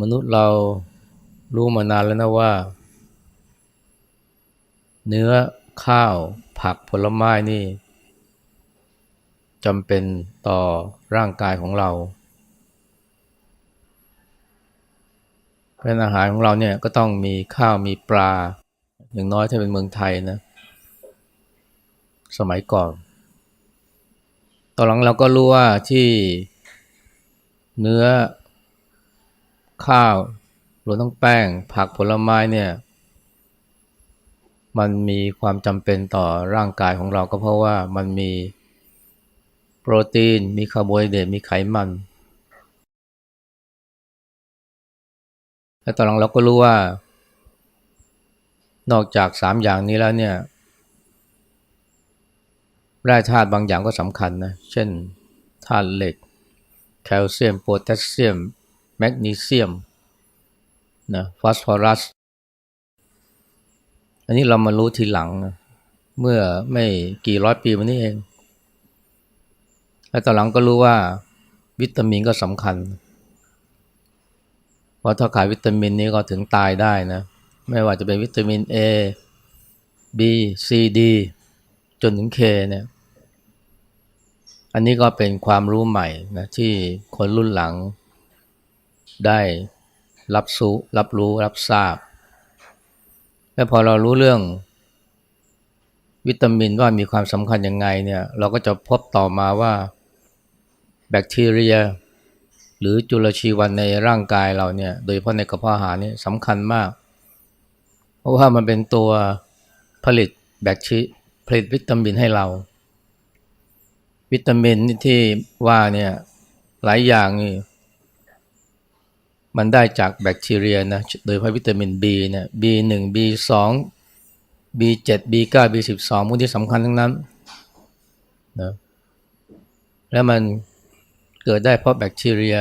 มนุษย์เรารู้มานานแล้วนะว่า เนื้อข้าวผักผลไม้นี่จำเป็นต่อร่างกายของเราเป็นอาหารของเราเนี่ยก็ต้องมีข้าวมีปลา อย่างน้อยถ้าเป็นเมืองไทยนะ สมัยก่อน ตอนหลังเราก็รู้ว่าที่เนื้อ ข้าวรวมทั้งแป้ง ผักผลไม้เนี่ยมันมีความจำเป็นต่อร่างกายของเราก็เพราะว่ามันมีโปรตีน มีคาร์โบไฮเดรตมีไขมัน และตอนหลังเราก็รู้ว่า นอกจากสามอย่างนี้แล้วเนี่ยแร่ธาตุบางอย่างก็สำคัญนะ เช่นธาตุเหล็ก แคลเซียม โพแทสเซียม แมกนีเซียมนะฟอสฟอรัส อันนี้เรามารู้ทีหลัง เมื่อไม่กี่ร้อยปีมานี้เอง และตอนหลังก็รู้ว่าวิตามินก็สำคัญ เพราะถ้าขาดวิตามินนี้ก็ถึงตายได้นะ ไม่ว่าจะเป็นวิตามิน A B C D จนถึง K เนี่ย อันนี้ก็เป็นความรู้ใหม่นะที่คนรุ่นหลัง ได้รับสู้รับรู้รับทราบ และพอเรารู้เรื่องวิตามินว่ามีความสำคัญยังไงเนี่ยเราก็จะพบต่อมาว่าแบคทีเรีย หรือจุลชีวันในร่างกายเราเนี่ยโดยเฉพาะในกระเพาะอาหารนี่สำคัญมาก เพราะว่ามันเป็นตัวผลิตแบคทีผลิตวิตามินให้เรา วิตามินที่ว่าเนี่ยหลายอย่างนี่ มันได้จากแบคทีเรียนะโดยเฉพาะวิตามิน B เนี่ย B1 B2 B7 B9 B12 พวกที่สำคัญทั้งนั้นนะแล้วมันเกิดได้เพราะแบคทีเรีย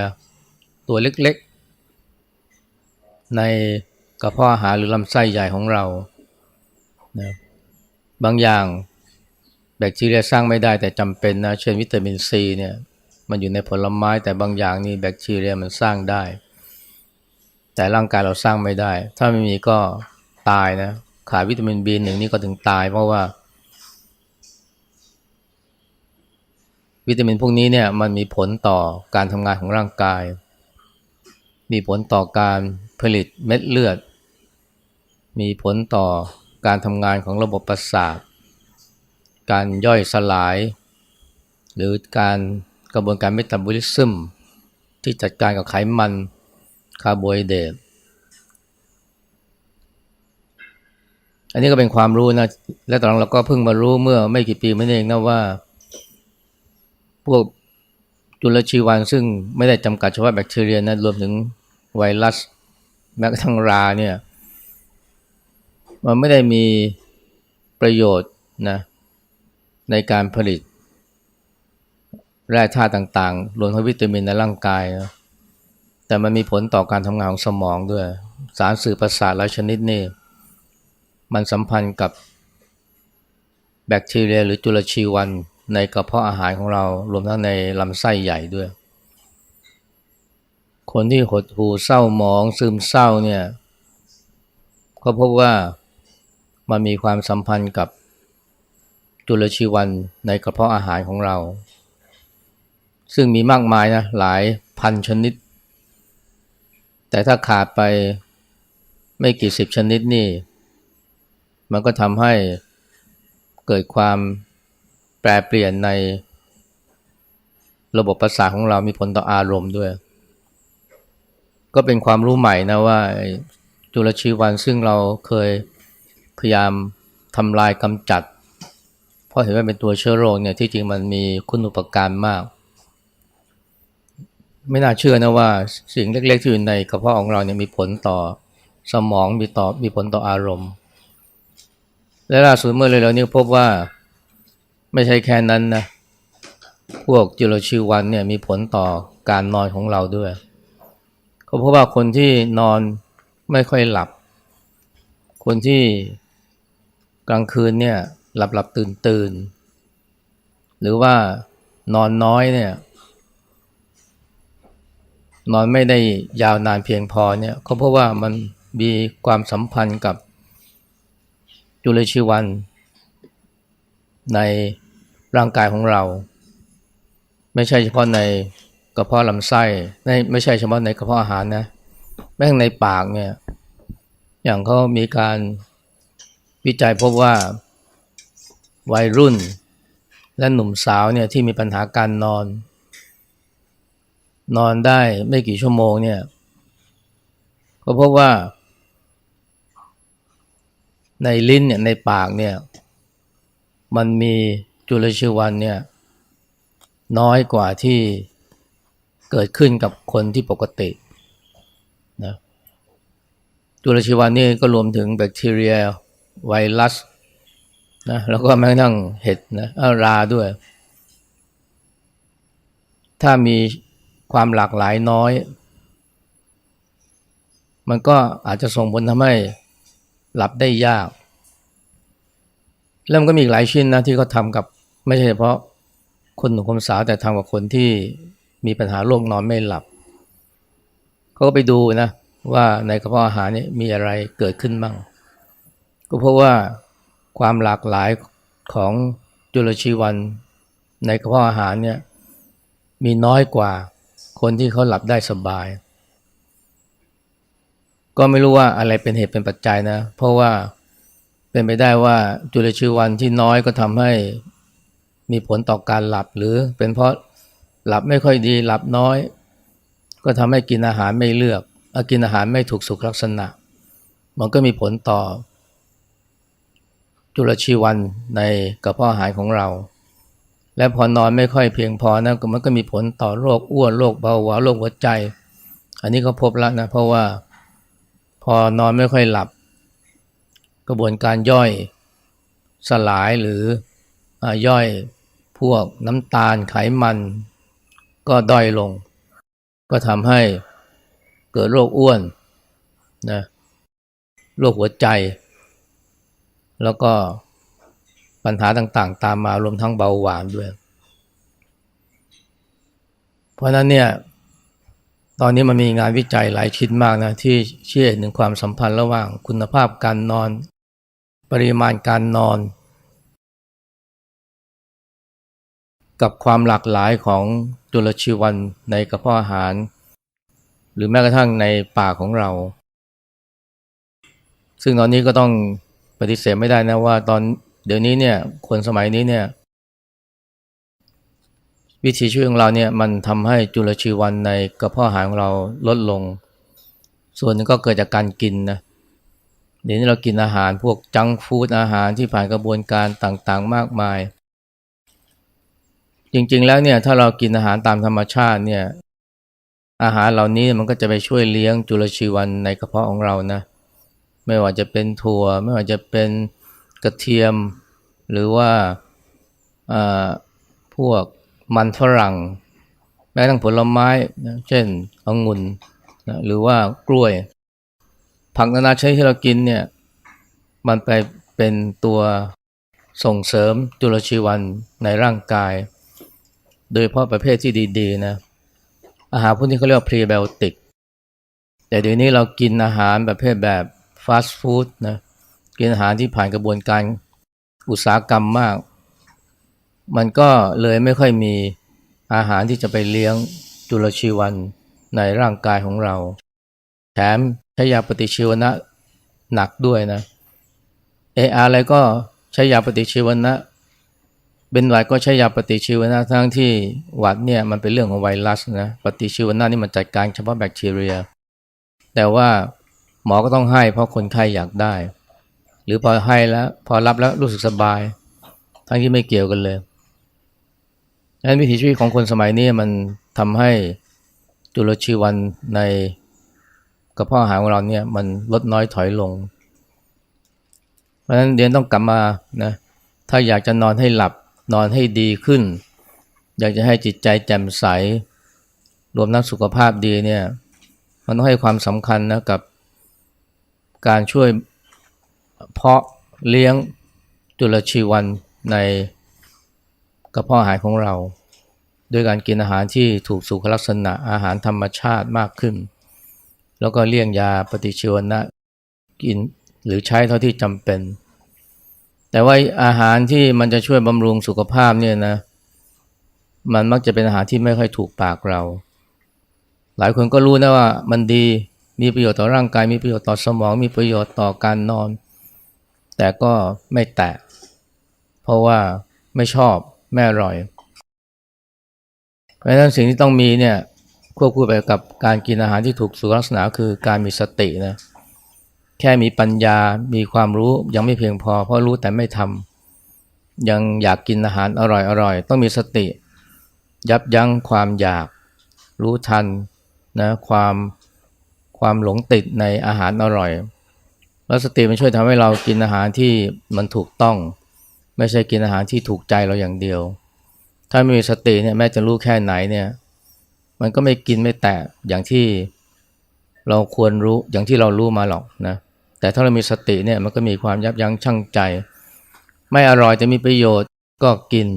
ตัวเล็กๆ ในกระเพาะอาหารหรือลำไส้ใหญ่ของเรานะบางอย่างแบคทีเรียสร้างไม่ได้แต่จำเป็นนะเช่นวิตามินซีเนี่ยมันอยู่ในผลไม้แต่บางอย่างนี่แบคทีเรียมันสร้างได้ แต่ร่างกายเราสร้างไม่ได้ ถ้าไม่มีก็ตายนะ ขาดวิตามิน B1 นี่ก็ถึงตายเพราะว่า วิตามินพวกนี้เนี่ยมันมีผลต่อการทำงานของร่างกาย มีผลต่อการผลิตเม็ดเลือด มีผลต่อการทำงานของระบบประสาท การย่อยสลาย หรือการกระบวนการเมตาบอลิซึมที่จัดการกับไขมัน คาร์โบไฮเดรตอันนี้ก็เป็นความรู้นะ และตอนหลังเราก็เพิ่งมารู้เมื่อไม่กี่ปีมานี้เองนะว่า พวกจุลชีวันซึ่งไม่ได้จำกัดเฉพาะแบคทีเรียนะรวมถึงไวรัส แม้กระทั่งราเนี่ย มันไม่ได้มีประโยชน์นะในการผลิตแร่ธาตุต่างๆ รวมทั้งวิตามินในร่างกายนะ แต่มันมีผลต่อการทำงานของสมองด้วย สารสื่อประสาทหลายชนิดนี่ มันสัมพันธ์กับแบคทีเรียหรือจุลชีวันในกระเพาะอาหารของเรา รวมทั้งในลำไส้ใหญ่ด้วย คนที่หดหู่เศร้าหมองซึมเศร้าเนี่ยก็พบว่ามันมีความสัมพันธ์กับจุลชีวันในกระเพาะอาหารของเรา ซึ่งมีมากมายนะหลายพันชนิด แต่ถ้าขาดไปไม่กี่สิบชนิดนี่ มันก็ทำให้เกิดความแปรเปลี่ยนในระบบประสาทของเรามีผลต่ออารมณ์ด้วย ก็เป็นความรู้ใหม่นะว่าจุลชีวันซึ่งเราเคยพยายามทำลายกำจัด เพราะเห็นว่าเป็นตัวเชื้อโรคเนี่ยที่จริงมันมีคุณอุปการมาก ไม่น่าเชื่อนะว่าสิ่งเล็กๆที่อยู่ในกระเพาะของเราเนี่ยมีผลต่อสมองมีต่อมีผลต่ออารมณ์ และล่าสุดเมื่อเร็วๆนี้พบว่าไม่ใช่แค่นั้นนะพวกจุลชีวันเนี่ยมีผลต่อการนอนของเราด้วยเขาพบว่าคนที่นอนไม่ค่อยหลับ คนที่กลางคืนเนี่ยหลับหลับตื่นตื่นหรือว่านอนน้อยเนี่ย นอนไม่ได้ยาวนานเพียงพอเนี่ยก็เพราะว่ามันมีความสัมพันธ์กับจุลชีวัน ในร่างกายของเรา ไม่ใช่เฉพาะในกระเพาะลำไส้ไม่ไม่ใช่เฉพาะในกระเพาะอาหารนะแม้ในปากเนี่ยอย่างเขามีการวิจัยพบว่าวัยรุ่นและหนุ่มสาวเนี่ยที่มีปัญหาการนอน นอนได้ไม่กี่ชั่วโมงเนี่ย ก็พบว่า ในลิ้นเนี่ยในปากเนี่ย มันมีจุลชีวันเนี่ย น้อยกว่าที่เกิดขึ้นกับคนที่ปกตินะจุลชีวันนี่ก็รวมถึงแบคทีเรีย ไวรัสนะแล้วก็แม้กระทั่งเห็ดนะอาราด้วย ถ้ามี ความหลากหลายน้อย มันก็อาจจะส่งผลทำให้หลับได้ยาก แล้วมันก็มีอีกหลายชิ้นนะที่เขาทำกับไม่ใช่เฉพาะคนหนุ่มคนสาวแต่ทำกับคนที่มีปัญหาโรคนอนไม่หลับเขาก็ไปดูนะว่าในกระเพาะอาหารนี่มีอะไรเกิดขึ้นบ้าง ก็เพราะว่าความหลากหลายของจุลชีวันในกระเพาะอาหารเนี่ยมีน้อยกว่า คนที่เขาหลับได้สบาย ก็ไม่รู้ว่าอะไรเป็นเหตุเป็นปัจจัยนะ เพราะว่าเป็นไปได้ว่าจุลชีวันที่น้อยก็ทำให้มีผลต่อการหลับหรือเป็นเพราะหลับไม่ค่อยดีหลับน้อย ก็ทำให้กินอาหารไม่เลือกอกินอาหารไม่ถูกสุขลักษณะ มันก็มีผลต่อจุลชีวันในกระเพาะอาหารของเรา และพอนอนไม่ค่อยเพียงพอนะมันก็มีผลต่อโรคอ้วนโรคเบาหวานโรคหัวใจ อันนี้ก็พบแล้วนะเพราะว่าพอนอนไม่ค่อยหลับ กระบวนการย่อยสลายหรืออย่อยพวกน้ำตาลไขมัน ก็ด้อยลง ก็ทำให้เกิดโรคอ้วนนะโรคหัวใจ แล้วก็ ปัญหาต่างๆ ตามมารวมทั้งเบาหวานด้วย เพราะนั้นเนี่ยตอนนี้มันมีงานวิจัยหลายชิ้นมากนะที่เชื่อถึงความสัมพันธ์ระหว่างคุณภาพการนอน ปริมาณการนอน กับความหลากหลายของจุลชีวันในกระเพาะอาหาร หรือแม้กระทั่งในปากของเรา ซึ่งตอนนี้ก็ต้องปฏิเสธไม่ได้นะว่าตอน เดี๋ยวนี้เนี่ยคนสมัยนี้เนี่ยวิถีชีวิตของเราเนี่ยมันทำให้จุลชีวันในกระเพาะอาหารของเราลดลง ส่วนนึงก็เกิดจากการกินนะเดี๋ยวนี้เรากินอาหารพวกจังฟู้ดอาหารที่ผ่านกระบวนการต่างๆมากมาย จริงๆแล้วเนี่ยถ้าเรากินอาหารตามธรรมชาติเนี่ยอาหารเหล่านี้มันก็จะไปช่วยเลี้ยงจุลชีวันในกระเพาะของเรานะไม่ว่าจะเป็นถั่ว ไม่ว่าจะเป็น กระเทียม หรือว่าพวกมันฝรั่ง แม้ทั้งผลไม้เช่นองุ่นหรือว่ากล้วย ผักนานาชนิดที่เรากินเนี่ยมันไปเป็นตัวส่งเสริมจุลชีวันในร่างกาย โดยเฉพาะประเภทที่ดีๆนะอาหารพวกนี้เขาเรียกว่าพรีไบโอติกแต่เดี๋ยวนี้เรากินอาหารประเภทแบบฟาสต์ฟู้ดนะ กินอาหารที่ผ่านกระบวนการอุตสาหกรรมมาก มันก็เลยไม่ค่อยมีอาหารที่จะไปเลี้ยงจุลชีวันในร่างกายของเรา แถมใช้ยาปฏิชีวนะหนักด้วยนะเออะไรก็ใช้ยาปฏิชีวนะเป็นหวัดก็ใช้ยาปฏิชีวนะทั้งที่หวัดเนี่ยมันเป็นเรื่องของไวรัสนะปฏิชีวนะนี่มันจัดการเฉพาะแบคทีเรีย แต่ว่าหมอก็ต้องให้เพราะคนไข้อยากได้ หรือพอให้แล้ว พอรับแล้วรู้สึกสบาย ทั้งที่ไม่เกี่ยวกันเลยดังนั้นวิถีชีวิตของคนสมัยนี้มันทำให้จุลชีวันในกระเพาะอาหารของเราเนี่ยมันลดน้อยถอยลง เพราะฉะนั้นเรียนต้องกลับมานะถ้าอยากจะนอนให้หลับนอนให้ดีขึ้น อยากจะให้จิตใจแจ่มใส รวมทั้งสุขภาพดีเนี่ยมันต้องให้ความสำคัญนะกับการช่วย เพาะเลี้ยงจุลชีวันในกระเพาะอาหารของเรา ด้วยการกินอาหารที่ถูกสุขลักษณะอาหารธรรมชาติมากขึ้น แล้วก็เลี่ยงยาปฏิชีวนะกินหรือใช้เท่าที่จำเป็น แต่ว่าอาหารที่มันจะช่วยบำรุงสุขภาพเนี่ยนะ มันมักจะเป็นอาหารที่ไม่ค่อยถูกปากเรา หลายคนก็รู้นะว่ามันดีมีประโยชน์ต่อร่างกายมีประโยชน์ต่อสมอง มีประโยชน์ต่อการนอน แต่ก็ไม่แตะ เพราะว่าไม่ชอบไม่อร่อย เพราะฉะนั้นสิ่งที่ต้องมีเนี่ยควบคู่ไปกับการกินอาหารที่ถูกสุขลักษณะคือการมีสตินะแค่มีปัญญา มีความรู้ยังไม่เพียงพอ เพราะรู้แต่ไม่ทำยังอยากกินอาหารอร่อยๆต้องมีสติ ยับยั้งความอยากรู้ทันนะความความหลงติดในอาหารอร่อย แล้วสติมันช่วยทำให้เรากินอาหารที่มันถูกต้อง ไม่ใช่กินอาหารที่ถูกใจเราอย่างเดียว ถ้าไม่มีสติเนี่ยแม้จะรู้แค่ไหนเนี่ย มันก็ไม่กินไม่แตะอย่างที่เราควรรู้อย่างที่เรารู้มาหรอกนะแต่ถ้าเรามีสติเนี่ยมันก็มีความยับยั้งชั่งใจ ไม่อร่อยจะมีประโยชน์ก็กิน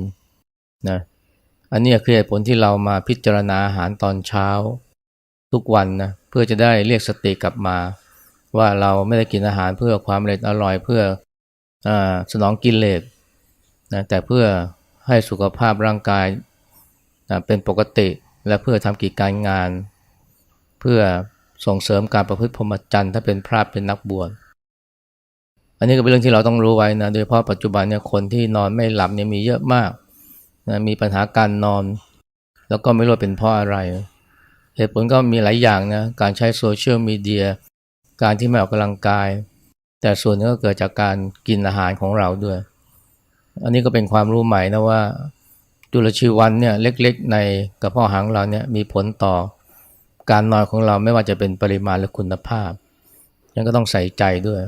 นะอันนี้คือเหตุผลที่เรามาพิจารณาอาหารตอนเช้า ทุกวันนะเพื่อจะได้เรียกสติกลับมา ว่าเราไม่ได้กินอาหารเพื่อความอร่อยอร่อยเพื่ออสนองกินเลสนะแต่เพื่อให้สุขภาพร่างกายนะเป็นปกติและเพื่อทำกิจการงาน เพื่อส่งเสริมการประพฤติพรหมจรรย์ถ้าเป็นพระเป็นนักบวชอันนี้ก็เป็นเรื่องที่เราต้องรู้ไว้นะโดยเฉพาะปัจจุบันเนี่ยคนที่นอนไม่หลับเนี่ยมีเยอะมากนะมีปัญหาการนอน แล้วก็ไม่รู้เป็นเพราะอะไรเหตุผลก็มีหลายอย่างนะการใช้โซเชียลมีเดีย การที่ไม่ออกกำลังกาย แต่ส่วนนึงก็เกิดจากการกินอาหารของเราด้วย อันนี้ก็เป็นความรู้ใหม่นะว่าจุลชีวันเนี่ยเล็กๆ ในกระเพาะหางเราเนี่ยมีผลต่อการนอนของเราไม่ว่าจะเป็นปริมาณหรือคุณภาพยังก็ต้องใส่ใจด้วย